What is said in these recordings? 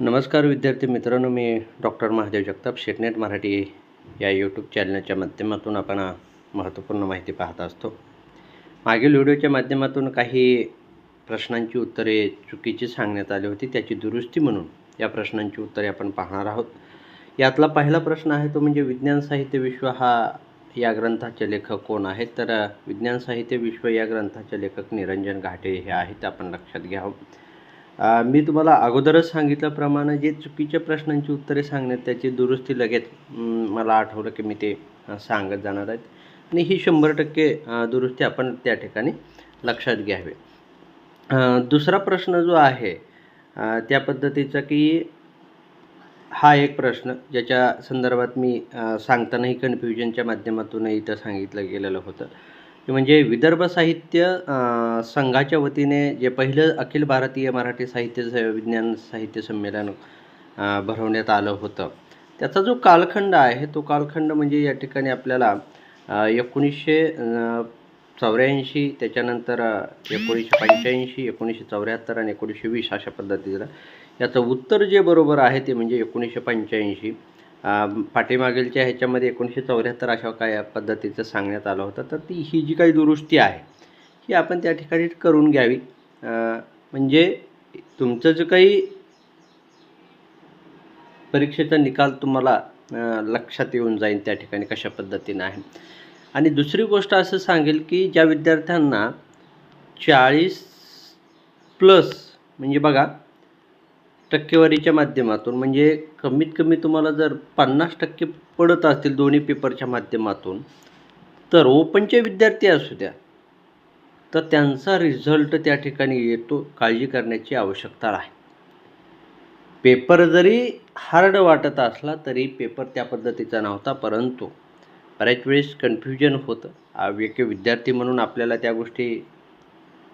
नमस्कार विद्यार्थी मित्रांनो मी डॉक्टर महादेव जगताप शेटनेट मराठी या यूट्यूब चॅनलच्या माध्यमातून आपण महत्त्वपूर्ण माहिती पाहत असतो. मागील व्हिडिओच्या माध्यमातून काही प्रश्नांची उत्तरे चुकीची सांगण्यात आली होती त्याची दुरुस्ती म्हणून या प्रश्नांची उत्तरे आपण पाहणार आहोत. यातला पहिला प्रश्न आहे तो म्हणजे विज्ञान साहित्य विश्व हा या ग्रंथाचे लेखक कोण आहेत? तर विज्ञान साहित्य विश्व या ग्रंथाचे लेखक निरंजन घाटे हे आहेत आपण लक्षात घ्यावं. मी तुम्हाला अगोदरच सांगितल्याप्रमाणे जे चुकीच्या प्रश्नांची उत्तरे सांगण्यात त्याची दुरुस्ती लगेच मला आठवलं की मी ते सांगत जाणार आहेत. आणि ही शंभर टक्के दुरुस्ती आपण त्या ठिकाणी लक्षात घ्यावी. दुसरा प्रश्न जो आहे त्या पद्धतीचा की हा एक प्रश्न ज्याच्या संदर्भात मी सांगतानाही कन्फ्युजनच्या माध्यमातून इथं सांगितलं गेलेलं होतं. म्हणजे विदर्भ साहित्य संघाच्या वतीने जे पहिलं अखिल भारतीय मराठी साहित्य स- विज्ञान साहित्य संमेलन भरवण्यात आलं होतं. त्याचा जो कालखंड आहे तो कालखंड म्हणजे या ठिकाणी आपल्याला एकोणीसशे चौऱ्याऐंशी त्याच्यानंतर एकोणीसशे पंच्याऐंशी एकोणीसशे चौऱ्याहत्तर आणि एकोणीसशे वीस अशा पद्धतीचं याचं उत्तर जे बरोबर आहे ते म्हणजे एकोणीसशे पंच्याऐंशी. पाठीमागीलच्या ह्याच्यामध्ये एकोणीसशे चौऱ्याहत्तर अशा काय पद्धतीचं सांगण्यात आलं होतं. तर ती ही जी काही दुरुस्ती आहे ही आपण त्या ठिकाणी करून घ्यावी. म्हणजे तुमचं जे काही परीक्षेचा निकाल तुम्हाला लक्षात येऊन जाईल त्या ठिकाणी कशा पद्धतीनं आहे. आणि दुसरी गोष्ट असं सांगेल की ज्या विद्यार्थ्यांना चाळीस प्लस म्हणजे बघा टक्केवारीच्या माध्यमातून म्हणजे कमीत कमी तुम्हाला जर पन्नास टक्के पडत असतील दोन्ही पेपरच्या माध्यमातून तर ओपनचे विद्यार्थी असू द्या तर त्यांचा रिझल्ट त्या ठिकाणी येतो काळजी करण्याची आवश्यकता आहे. पेपर जरी हार्ड वाटत असला तरी पेपर त्या पद्धतीचा नव्हता परंतु बऱ्याच वेळेस कन्फ्युजन होतं. एक विद्यार्थी म्हणून आपल्याला त्या गोष्टी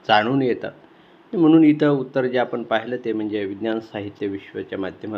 जाणून येतात. म्हणून इथं उत्तर जे आपण पाहिलं ते म्हणजे विज्ञान साहित्य विश्वाच्या माध्यमातून